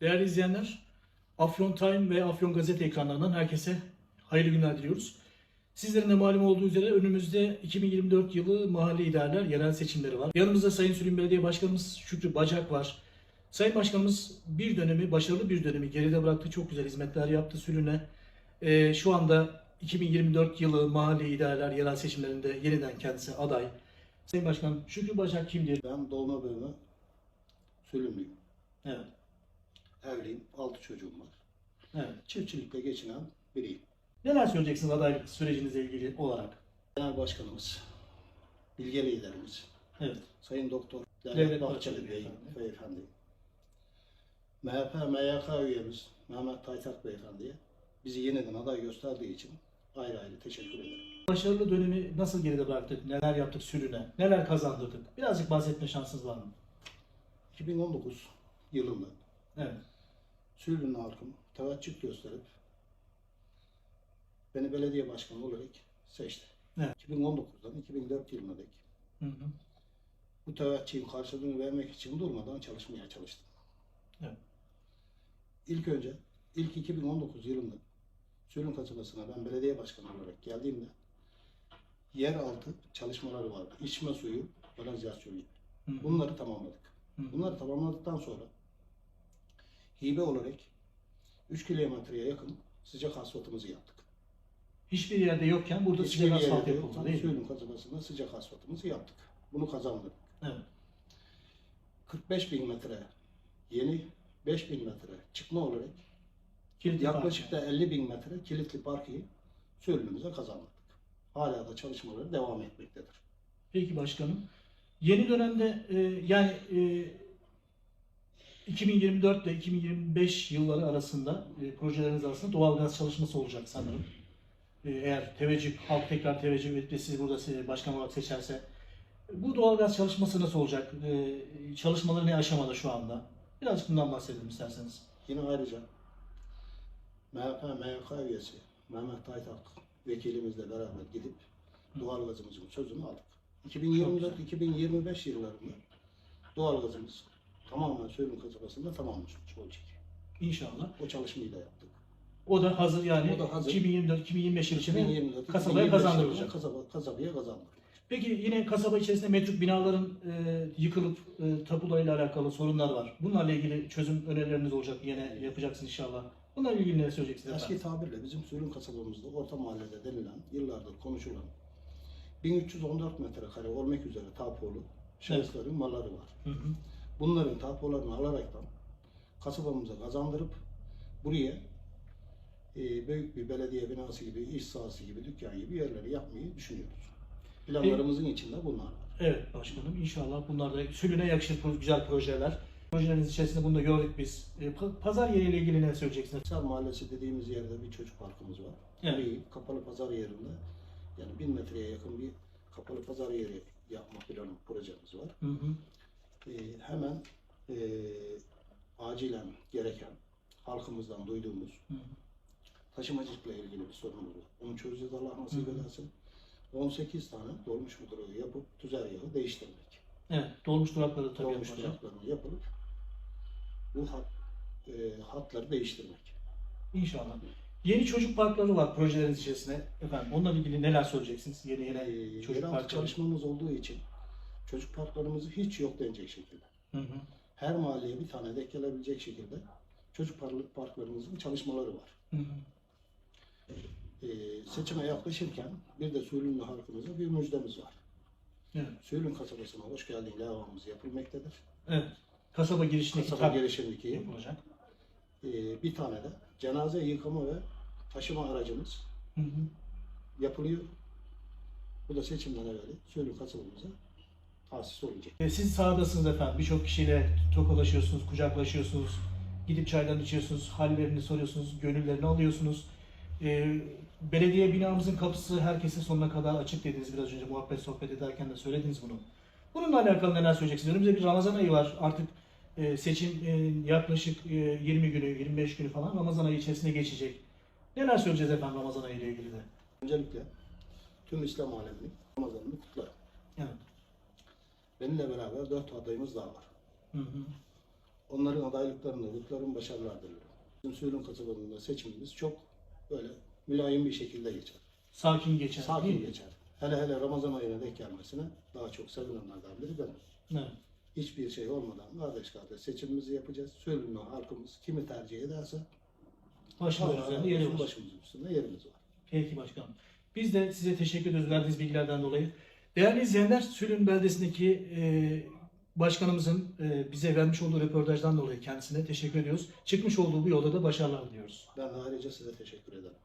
Değerli izleyenler, Afyon Time ve Afyon Gazete ekranlarından herkese hayırlı günler diliyoruz. Sizlerin de malum olduğu üzere önümüzde 2024 yılı mahalle idareler yerel seçimleri var. Yanımızda Sayın Süleyman Belediye Başkanımız Şükrü Bacak var. Sayın Başkanımız bir dönemi, başarılı bir dönemi geride bıraktı. Çok güzel hizmetler yaptı Sülüne. Ee, şu anda 2024 yılı mahalle idareler yerel seçimlerinde yeniden kendisi aday. Sayın Başkanım Şükrü Bacak kimdir? Ben doğma büyüme Sülümlüyüm. Evet. Evliyim. Altı çocuğum var. evet. Çiftçilikle geçinen biriyim. Neler söyleyeceksiniz adaylık sürecinizle ilgili olarak? Genel Başkanımız, bilge liderimiz, Evet. Sayın Doktor Devlet Devlet Bahçeli Bahçeli Bey, Beyefendi. Beyefendi. MHP, MYK üyemiz Mehmet Taytak Beyefendi'ye bizi yeniden aday gösterdiği için ayrı ayrı teşekkür ederim. Başarılı dönemi nasıl geride bıraktık? Neler yaptık sürüne? Neler kazandırdık? Birazcık bahsetme şansınız var mı? 2019 yılında Evet. Sülün halkım teveccüh gösterip beni belediye başkanı olarak seçti. Evet. 2019'dan 2004 yılına dek Hı hı. bu teveccühün karşılığını vermek için durmadan çalışmaya çalıştım. Evet. İlk önce, ilk 2019 yılında Sülün kasabasına ben belediye başkanı olarak geldiğimde yeraltı çalışmaları vardı. İçme suyu, kanalizasyonu. Bunları tamamladık. Hı. Bunları tamamladıktan sonra hibe olarak 3 kilometreye yakın sıcak asfaltımızı yaptık. Hiçbir yerde yokken burada Hiçbir sıcak yerde asfalt yok. yapıldı değil mi? Sülün kasabasında sıcak asfaltımızı yaptık. Bunu kazandık. Evet. 45 bin metre yeni 5 bin metre çıkma olarak Kilitli yaklaşık parça. da 50 bin metre kilitli parkı Sülün'ümüze kazandık. Hala da çalışmaları devam etmektedir. Peki başkanım. Yeni dönemde e, yani e, 2024 ile 2025 yılları arasında e, projeleriniz arasında doğalgaz çalışması olacak sanırım. E, eğer teveccüh, halk tekrar teveccüh edip de sizi burada başkan olarak seçerse. Bu doğalgaz çalışması nasıl olacak? E, çalışmaları ne aşamada şu anda? Birazcık bundan bahsedelim isterseniz. Yine ayrıca MHP, MYK üyesi Mehmet Taytak vekilimizle beraber gidip doğalgazımızın sözünü aldık. 2024-2025 yıllarında doğalgazımız tamamen Söğütün kasabasında tamamlanmış olacak. İnşallah. O çalışmayı da yaptık. O da hazır yani O da hazır. 2024-2025 yıl içinde 2024 kasabaya 2025 kazandırılacak. Kasaba, kasabaya kazandırılacak. Peki yine kasaba içerisinde metruk binaların e, yıkılıp e, tapularıyla alakalı sorunlar var. Bunlarla ilgili çözüm önerileriniz olacak. Yine yapacaksınız inşallah. Bunlarla ilgili ne söyleyeceksiniz Eski efendim? tabirle bizim Söğütün kasabamızda orta mahallede denilen, yıllardır konuşulan 1314 metrekare olmak üzere tapolu şahısların malları var. Hı hı. Bunların tapularını alaraktan kasabamıza kazandırıp buraya e, büyük bir belediye binası gibi, iş sahası gibi, dükkan gibi yerleri yapmayı düşünüyoruz. Planlarımızın içinde bunlar var. Evet başkanım inşallah bunlar da sülüne yakışır güzel projeler. Projeleriniz içerisinde bunu da gördük biz. E, pa- pazar yeriyle ilgili ne söyleyeceksiniz? Sar Mahallesi dediğimiz yerde bir çocuk parkımız var. Evet. Bir kapalı pazar yerinde yani bin metreye yakın bir kapalı pazar yeri yapma planı projemiz var. Hı hı. Ee, hemen e, acilen gereken halkımızdan duyduğumuz Hı hı. taşımacılıkla ilgili bir sorunumuz var. Onu çözeceğiz Allah nasip ederse. 18 tane dolmuş müdürlüğü yapıp tüzergahı değiştirmek. Evet dolmuş durakları tabii dolmuş yapılacak. duraklarını yapılıp bu hat, e, hatları değiştirmek. İnşallah. Yeni çocuk parkları var projeleriniz içerisinde. Efendim onunla ilgili neler söyleyeceksiniz? Yeni yeni Ee, çocuk parkları. çalışmamız olduğu için çocuk parklarımızı hiç yok denecek şekilde. Hı hı. Her mahalleye bir tane denk gelebilecek şekilde çocuk park- parklarımızın çalışmaları var. Hı hı. Ee, seçime yaklaşırken bir de Söğütlü halkımıza bir müjdemiz var. Evet. Söğütlü kasabasına hoş geldin levhamız yapılmaktadır. Evet. Kasaba girişindeki Kasaba girişindeki yapılacak. e, bir tane de cenaze yıkama ve taşıma aracımız Hı hı. yapılıyor. Bu da seçimden evvel Söğütlü kasabamıza tahsis olacak. E, Siz sahadasınız efendim. Birçok kişiyle tokalaşıyorsunuz, kucaklaşıyorsunuz. Gidip çaydan içiyorsunuz, hallerini soruyorsunuz, gönüllerini alıyorsunuz. E, belediye binamızın kapısı herkesin sonuna kadar açık dediniz biraz önce muhabbet sohbet ederken de söylediniz bunu. Bununla alakalı neler söyleyeceksiniz? Önümüzde bir Ramazan ayı var. Artık e, seçim e, yaklaşık e, 20 günü, 25 günü falan Ramazan ayı içerisinde geçecek. Neler söyleyeceğiz efendim Ramazan ayı ile ilgili de? Öncelikle tüm İslam. Evet. Benimle beraber dört adayımız daha var. Hı hı. onların adaylıklarını, rıtların başarılar diliyorum. Bizim Söğütün kasabasında seçimimiz çok böyle mülayim bir şekilde geçer. Sakin geçer. Sakin geçer. Hele hele Ramazan ayına denk gelmesine daha çok sevinenlerden biri benim. Evet. Hiçbir şey olmadan kardeş kardeş seçimimizi yapacağız. Söğütlü halkımız kimi tercih ederse Başımız üzerinde yeri var. başımızın üstünde yerimiz var. Peki başkanım. Biz de size teşekkür ediyoruz verdiğiniz bilgilerden dolayı. Değerli izleyenler, Sülün beldesindeki e, başkanımızın e, bize vermiş olduğu röportajdan dolayı kendisine teşekkür ediyoruz. Çıkmış olduğu bu yolda da başarılar diliyoruz. Ben de ayrıca size teşekkür ederim.